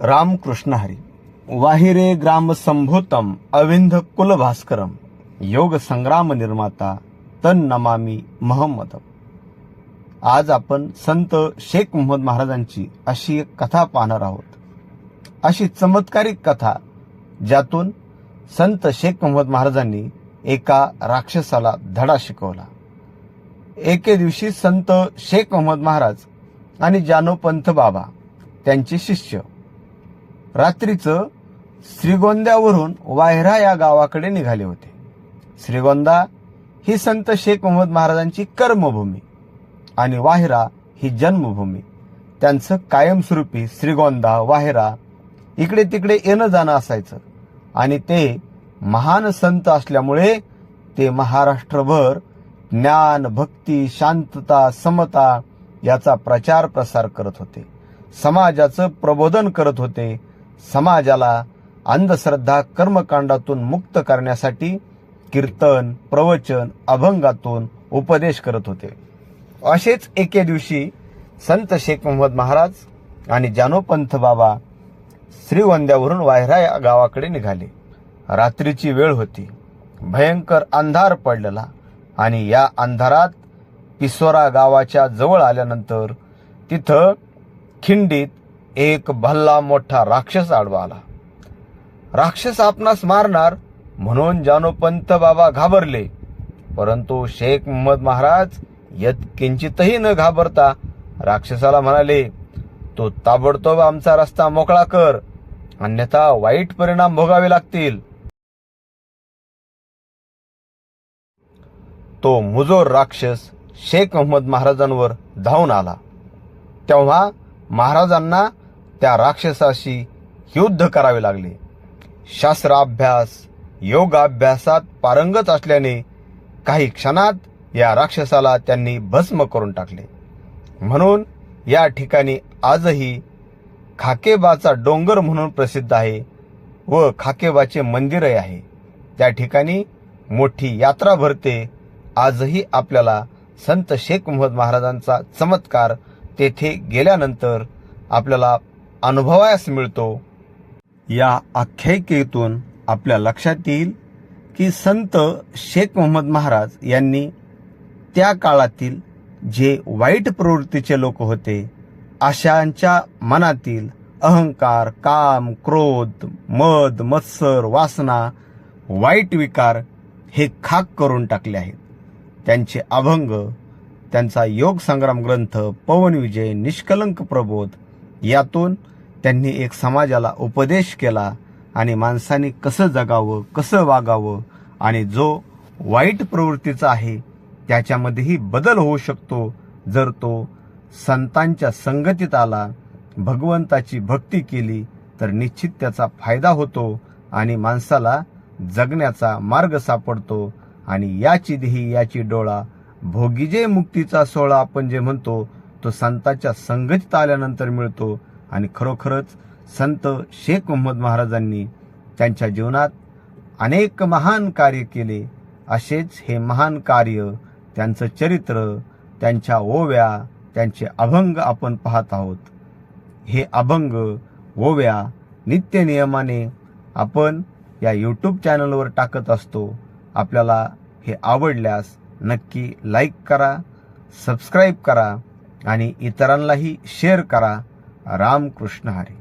रामकृष्ण हरी। वाहिरे ग्राम संभूतम अविंध कुल भास्करम। योग संग्राम निर्माता तन नमामी महम्मद आज आपण संत शेख मोहम्मद महाराजांची अशी एक कथा पाहणार आहोत. अशी चमत्कारिक कथा ज्यातून संत शेख मोहम्मद महाराजांनी एका राक्षसाला धडा शिकवला. एके दिवशी संत शेख मोहम्मद महाराज आणि जानोपंथ बाबा त्यांचे शिष्य रात्रीचं श्रीगोंद्यावरून वायरा या गावाकडे निघाले होते. श्रीगोंदा ही संत शेख मोहम्मद महाराजांची कर्मभूमी आणि वाहिरा ही जन्मभूमी. त्यांचं कायमस्वरूपी श्रीगोंदा वाहिरा इकडे तिकडे येणं जाणं असायचं आणि ते महान संत असल्यामुळे ते महाराष्ट्रभर ज्ञान भक्ती शांतता समता याचा प्रचार प्रसार करत होते. समाजाचं प्रबोधन करत होते. समाजाला अंधश्रद्धा कर्मकांडातून मुक्त करण्यासाठी कीर्तन प्रवचन अभंगातून उपदेश करत होते. असेच एके दिवशी संत शेख मोहम्मद महाराज आणि जानोपंथ बाबा श्रीवंद्यावरून वायरा या गावाकडे निघाले. रात्रीची वेळ होती. भयंकर अंधार पडलेला आणि या अंधारात पिसोरा गावाच्या जवळ आल्यानंतर तिथं खिंडीत एक भल्ला मोठा राक्षस आडवा आला. राक्षस आपणास मारणार म्हणून जानोपंत बाबा घाबरले. परंतु शेख मोहम्मद महाराज यत किंचितही न घाबरता राक्षसाला म्हणाले तो ताबडतोब आमचा रस्ता मोकळा कर अन्यथा वाईट परिणाम भोगावे लागतील. तो मुजोर राक्षस शेख मोहम्मद महाराजांवर धावून आला. तेव्हा महाराजांना त्या राक्षसाशी युद्ध करावे लागले. शास्त्राभ्यास योगाभ्यासात पारंगत असल्याने काही क्षणात या राक्षसाला त्यांनी भस्म करून टाकले. म्हणून या ठिकाणी आजही खाकेबाचा डोंगर म्हणून प्रसिद्ध आहे व खाकेबाचे मंदिरही आहे. त्या ठिकाणी मोठी यात्रा भरते. आजही आपल्याला संत शेख मोहम्मद महाराजांचा चमत्कार तेथे गेल्यानंतर आपल्याला अनुभवायस मिळतो. या आख्यायिकेतून आपल्या लक्षात येईल की संत शेख मोहम्मद महाराज यांनी त्या काळातील जे वाईट प्रवृत्तीचे लोक होते अशांच्या मनातील अहंकार काम क्रोध मद मत्सर वासना वाईट विकार हे खाक करून टाकले आहेत. त्यांचे अभंग त्यांचा योग संग्राम ग्रंथ पवन विजय निष्कलंक प्रबोध यातून त्यांनी एक समाजाला उपदेश केला आणि माणसाने कसं जगावं कसं वागावं आणि जो वाईट प्रवृत्तीचा आहे त्याच्यामध्येही बदल होऊ शकतो जर तो संतांच्या संगतीत आला भगवंताची भक्ती केली तर निश्चित त्याचा फायदा होतो आणि माणसाला जगण्याचा मार्ग सापडतो. आणि याची देही याची डोळा भोगीजे मुक्तीचा सोहळा आपण जे म्हणतो तो संतांच्या संगतीत आल्यानंतर मिळतो आणि खरोखरच संत शेख मोहम्मद महाराजांनी त्यांच्या जीवनात अनेक महान कार्य केले. असेच हे महान कार्य त्यांचं चरित्र त्यांच्या ओव्या त्यांचे अभंग आपण पाहत आहोत. हे अभंग ओव्या नित्य नियमाने आपण या यूट्यूब चॅनलवर टाकत असतो. आपल्याला हे आवडल्यास नक्की लाईक करा सबस्क्राईब करा. आणि इतरांनाही शेअर करा. रामकृष्ण हरी.